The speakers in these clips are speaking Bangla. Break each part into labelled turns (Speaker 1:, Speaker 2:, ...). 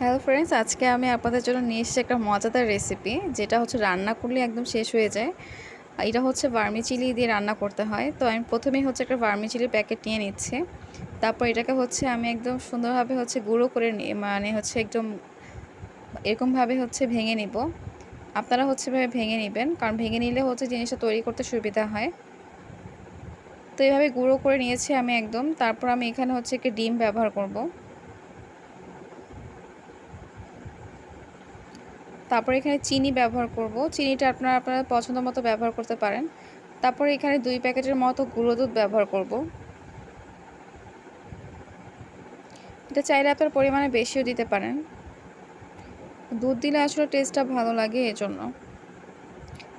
Speaker 1: হ্যালো ফ্রেন্ডস আজকে আমি আপনাদের জন্য নিয়ে এসেছি একটা মজাদার রেসিপি যেটা হচ্ছে রান্না করলে একদম শেষ হয়ে যায়। এটা হচ্ছে ভার্মি চিলি দিয়ে রান্না করতে হয়। তো আমি প্রথমেই হচ্ছে একটা ভার্মি চিলির প্যাকেট নিয়ে নিচ্ছি। তারপর এটাকে হচ্ছে আমি একদম সুন্দরভাবে হচ্ছে গুঁড়ো করে মানে হচ্ছে একদম এরকমভাবে হচ্ছে ভেঙে নিব। আপনারা হচ্ছে ভাবে ভেঙে নেবেন, কারণ ভেঙে নিলে হচ্ছে জিনিসটা তৈরি করতে সুবিধা হয়। তো এইভাবে গুঁড়ো করে নিয়েছি আমি একদম। তারপর আমি এখানে হচ্ছে একটি ডিম ব্যবহার করব। তারপর এখানে চিনি ব্যবহার করব। চিনিটা আপনারা আপনারা পছন্দ মতো ব্যবহার করতে পারেন। তারপর এখানে দুই প্যাকেটের মতো গুঁড়ো দুধ ব্যবহার করব। এটা চাইলে আপনার পরিমাণে বেশিও দিতে পারেন। দুধ দিলে আসলে টেস্টটা ভালো লাগে এজন্য।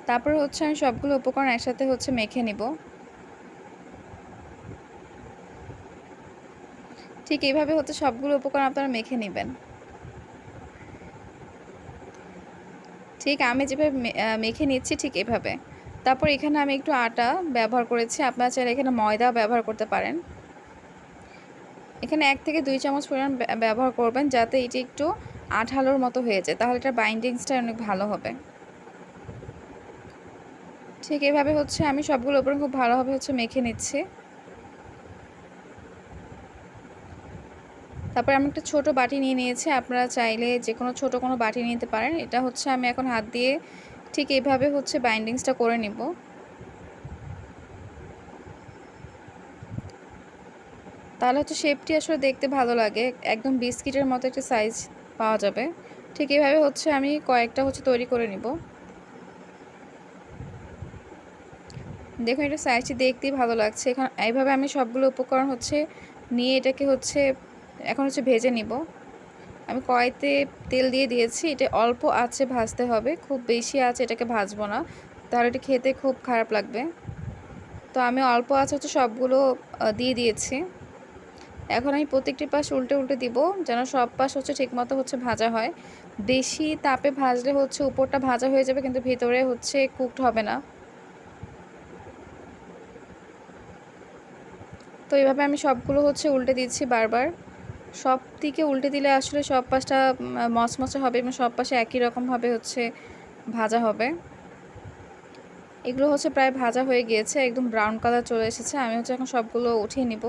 Speaker 1: তারপর হচ্ছে আমি সবগুলো উপকরণ একসাথে হচ্ছে মেখে নিব। ঠিক এইভাবে হচ্ছে সবগুলো উপকরণ আপনারা মেখে নেবেন। ঠিক আমি যেভাবে মেখে নিচ্ছি ঠিক এভাবে। তারপর এখানে আমি একটু আটা ব্যবহার করেছি, আপনারা চাইলে এখানে ময়দা ব্যবহার করতে পারেন। এখানে এক থেকে দুই চামচ পরিমাণ ব্যবহার করবেন যাতে এটি একটু আঠালোর মতো হয়ে যায়, তাহলে এটার বাইন্ডিংসটা অনেক ভালো হবে। ঠিক এভাবে হচ্ছে আমি সবগুলো উপরে খুব ভালোভাবে হচ্ছে মেখে নিচ্ছি। তারপরে আমি একটা ছোট বাটি নিয়ে নিয়েছি। আপনারা চাইলে যে কোনো ছোট কোনো বাটি নিতে পারেন। এটা হচ্ছে আমি এখন হাত দিয়ে ঠিক এইভাবে হচ্ছে বাইন্ডিংসটা করে নিব। তাহলে হচ্ছে শেপটি আসলে দেখতে ভালো লাগে। একদম বিস্কিটের মতো একটা সাইজ পাওয়া যাবে। ঠিক এইভাবে হচ্ছে আমি কয়েকটা হচ্ছে তৈরি করে নিব। দেখুন, এটা সাইজটি দেখতেই ভালো লাগছে। এখন এইভাবে আমি সবগুলো উপকরণ হচ্ছে নিয়ে এটাকে হচ্ছে এখন হচ্ছে ভেজে নিব। আমি কড়াইতে তেল দিয়ে দিয়েছি, এটা অল্প আছে ভাজতে হবে, খুব বেশি আছে এটাকে ভাজবো না, তাহলে এটা খেতে খুব খারাপ লাগবে। তো আমি অল্প আছে হচ্ছে সবগুলো দিয়ে দিয়েছি। এখন আমি প্রত্যেকটি পাশ উল্টে উল্টে দিব, যেন সব পাশ হচ্ছে ঠিকমতো হচ্ছে ভাজা হয়। বেশি তাপে ভাজলে হচ্ছে উপরটা ভাজা হয়ে যাবে, কিন্তু ভিতরে হচ্ছে কুকড হবে না। তো এইভাবে আমি সবগুলো হচ্ছে উল্টে দিচ্ছি বারবার। সব দিকে উল্টে দিলে আসলে সব পাশটা মচমচে হবে এবং সব পাশে একই রকমভাবে হচ্ছে ভাজা হবে। এগুলো হচ্ছে প্রায় ভাজা হয়ে গিয়েছে, একদম ব্রাউন কালার চলে এসেছে। আমি হচ্ছে এখন সবগুলো উঠিয়ে নিব।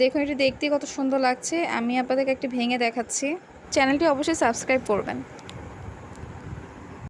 Speaker 1: দেখুন, এটি দেখতে কত সুন্দর লাগছে। আমি আপনাদেরকে একটি ভেঙে দেখাচ্ছি। চ্যানেলটি অবশ্যই সাবস্ক্রাইব করবেন।